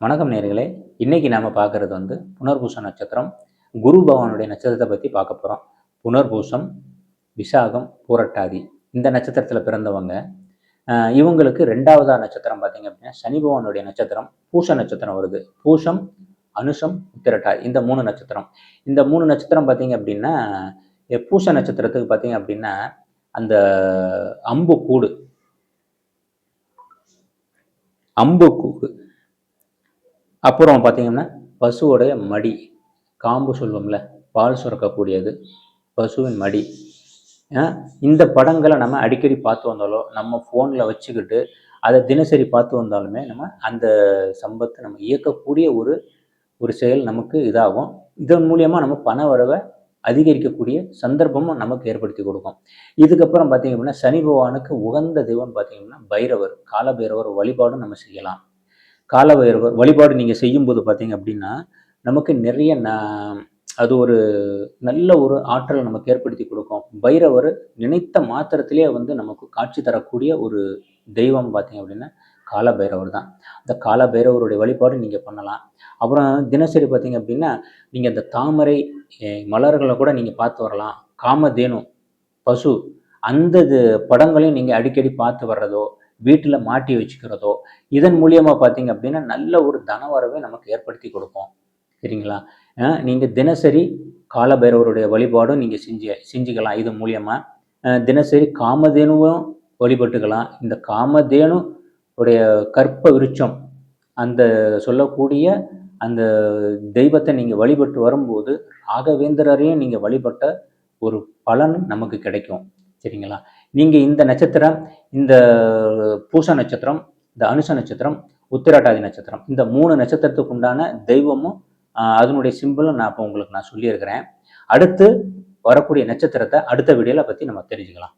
வணக்கம் நேர்களே. இன்னைக்கு நாம பார்க்கறது வந்து புனர்பூச நட்சத்திரம். குரு பகவானுடைய நட்சத்திரத்தை பற்றி பார்க்க போகிறோம் புனர்பூசம் விசாகம் பூரட்டாதி. இந்த நட்சத்திரத்தில் பிறந்தவங்க இவங்களுக்கு ரெண்டாவதா நட்சத்திரம் பார்த்தீங்க அப்படின்னா சனி பகவானுடைய நட்சத்திரம் பூச நட்சத்திரம் வருது. பூசம் அனுஷம் உத்திரட்டாதி. இந்த மூணு நட்சத்திரம். இந்த மூணு நட்சத்திரம் பார்த்தீங்க அப்படின்னா பூச நட்சத்திரத்துக்கு பார்த்தீங்க அப்படின்னா அந்த அம்பு கூடு அம்பு கூடு அப்புறம் பார்த்தீங்கன்னா பசுவோடைய மடி. காம்பு சொல்லுவோம்ல பால் சுரக்கக்கூடியது பசுவின் மடி. இந்த படங்களை நம்ம அடிக்கடி பார்த்து வந்தாலோ நம்ம ஃபோனில் வச்சுக்கிட்டு அதை தினசரி பார்த்து வந்தாலுமே நம்ம அந்த சம்பத்தை நம்ம இயக்கக்கூடிய ஒரு ஒரு செயல் நமக்கு இதாகும். இதன் மூலியமாக நம்ம பண வரவை அதிகரிக்கக்கூடிய சந்தர்ப்பமும் நமக்கு ஏற்படுத்தி கொடுக்கும். இதுக்கப்புறம் பார்த்தீங்க அப்படின்னா சனி பகவானுக்கு உகந்த தெய்வம் பார்த்தீங்கன்னா பைரவர் காலபைரவர் வழிபாடும் நம்ம செய்யலாம். காலபைரவர் வழிபாடு நீங்கள் செய்யும்போது பார்த்தீங்க அப்படின்னா நமக்கு நிறைய ந- அது ஒரு நல்ல ஒரு ஆற்றலை நமக்கு ஏற்படுத்தி கொடுக்கும். பைரவர் நினைத்த மாத்திரத்திலே வந்து நமக்கு காட்சி தரக்கூடிய ஒரு தெய்வம் பார்த்தீங்க அப்படின்னா காலபைரவர் தான். அந்த காலபைரவருடைய வழிபாடு நீங்கள் பண்ணலாம். அப்புறம் தினசரி பார்த்தீங்க அப்படின்னா நீங்கள் அந்த தாமரை மலர்களை கூட நீங்கள் பார்த்து வரலாம். காமதேனு பசு அந்த இது படங்களையும் நீங்கள் அடிக்கடி பார்த்து வர்றதோ வீட்டில் மாட்டி வச்சுக்கிறதோ இதன் மூலியமாக பார்த்தீங்க அப்படின்னா நல்ல ஒரு தனவரவை நமக்கு ஏற்படுத்தி கொடுக்கும். சரிங்களா? நீங்கள் தினசரி காலபைரவருடைய வழிபாடும் நீங்கள் செஞ்சு செஞ்சுக்கலாம். இது மூலியமாக தினசரி காமதேனுவும் வழிபட்டுக்கலாம். இந்த காமதேனு உடைய கற்ப விருட்சம் அந்த சொல்லக்கூடிய அந்த தெய்வத்தை நீங்கள் வழிபட்டு வரும்போது ராகவேந்திரரையும் நீங்கள் வழிபட்ட ஒரு பலன் நமக்கு கிடைக்கும். சரிங்களா? நீங்கள் இந்த நட்சத்திரம் இந்த பூச நட்சத்திரம் இந்த அனுச நட்சத்திரம் உத்திராட்டாதி நட்சத்திரம் இந்த மூணு நட்சத்திரத்துக்கு உண்டான தெய்வமும் அதனுடைய சிம்பிளும் நான் இப்போ உங்களுக்கு நான் சொல்லியிருக்கிறேன். அடுத்து வரக்கூடிய நட்சத்திரத்தை அடுத்த வீடியோவில் பற்றி நம்ம தெரிஞ்சுக்கலாம்.